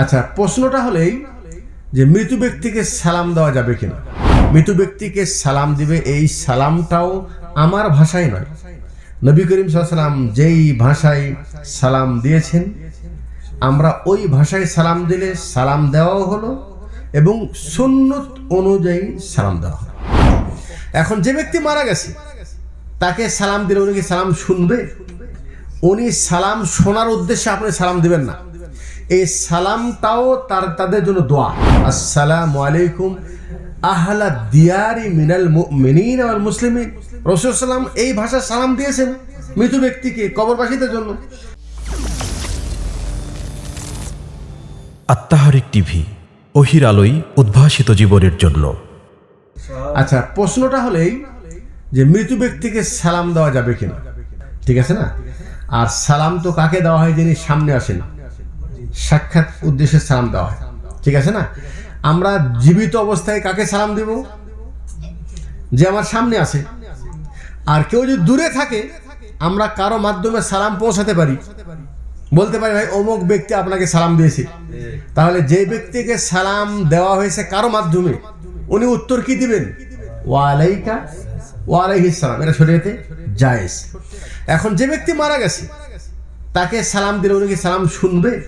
আচ্ছা প্রশ্নটা হলেই যে মৃত ব্যক্তিকে সালাম দেওয়া যাবে কিনা? মৃত ব্যক্তিকে সালাম দিবে, এই সালামটাও আমার ভাষায় নয়। নবী করিম সাল্লাম যেই ভাষায় সালাম দিয়েছেন, আমরা ওই ভাষায় সালাম দিলে সালাম দেওয়াও হলো এবং সুন্নত অনুযায়ী সালাম দেওয়া হলো। এখন যে ব্যক্তি মারা গেছে, তাকে সালাম দিলে উনি কি সালাম শুনবে? উনি সালাম শোনার উদ্দেশ্যে আপনি সালাম দিবেন না। এই সালামটাও তার তাদের জন্য দোয়া। আসসালামু আলাইকুম আহলা দিয়ারি মিনাল মুমিনিন ওয়াল মুসলিমিন। রাসূল সাল্লাম এই ভাষা সালাম দিয়েছেন মৃত ব্যক্তিকে কবরবাসীদের জন্য। আত্মাহারিক টিভি অহির আলোয় উদ্ভাসিত জীবনের জন্য। আচ্ছা প্রশ্নটা হলেই যে মৃত ব্যক্তিকে সালাম দেওয়া যাবে কিনা? ঠিক আছে না? আর সালাম তো কাকে দেওয়া হয় যিনি সামনে আসেন? সাক্ষাৎ উদ্দেশ্যে সালাম দেওয়া হয়। ঠিক আছে না? আমরা জীবিত অবস্থায় কাকে সালাম দেব? যে আমার সামনে আছে। আর কেউ যদি দূরে থাকে, আমরা কারও মাধ্যমে সালাম পৌঁছাতে পারি। বলতে পারি, ভাই, অমুক ব্যক্তি আপনাকে সালাম দিয়েছে। তাহলে যে ব্যক্তিকে সালাম দেওয়া হয়েছে কারও মাধ্যমে, উনি উত্তর কি দিবেন? ওয়ালাইকা ওয়ালাইহিস সালাম। এটা শরীয়তে জায়েজ। এখন যে ব্যক্তি মারা গেছে, তাকে সালাম দিলে উনি কি সালাম শুনবে?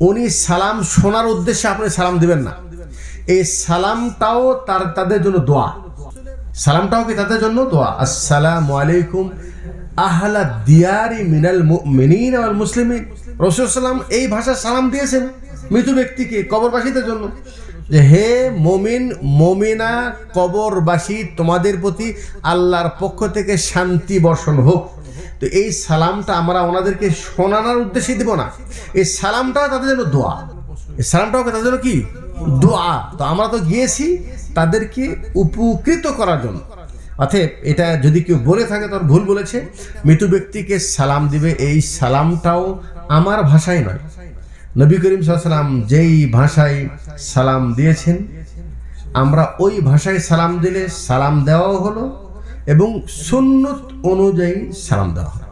উনি সালাম শোনার উদ্দেশ্যে আপনি সালাম দিবেন না। এই সালামটাও তার তাদের জন্য দোয়া। সালামটাও কি তাদের জন্য দোয়া? আসসালামু আলাইকুম আহলা দিয়ারি মিনাল মুমিনিন ওয়াল মুসলিমিন। রাসূল সাল্লাম এই ভাষা সালাম দিয়েছেন মৃত ব্যক্তিকে কবরবাসীদের জন্য। যে হে মমিন, মমিনা, কবরবাসী, তোমাদের প্রতি আল্লাহর পক্ষ থেকে শান্তি বর্ষণ হোক। তো এই সালামটা আমরা ওনাদেরকে শোনানোর উদ্দেশ্যে দিব না। এই সালামটা তাদের জন্য দোয়া। এই সালামটাও কি তাদের জন্য কি? দোয়া। তো আমরা তো গিয়েছি তাদেরকে উপকৃত করার জন্য। অতএব এটা যদি কেউ বলে থাকে, তার ভুল বলেছে। মৃত ব্যক্তিকে সালাম দিবে, এই সালামটাও আমার ভাষায় নয়। নবী করিম সাল্লাম যেই ভাষায় সালাম দিয়েছেন, আমরা ওই ভাষায় সালাম দিলে সালাম দেওয়াও হলো এবং সুন্নত অনুযায়ী সালাম দেওয়া হলো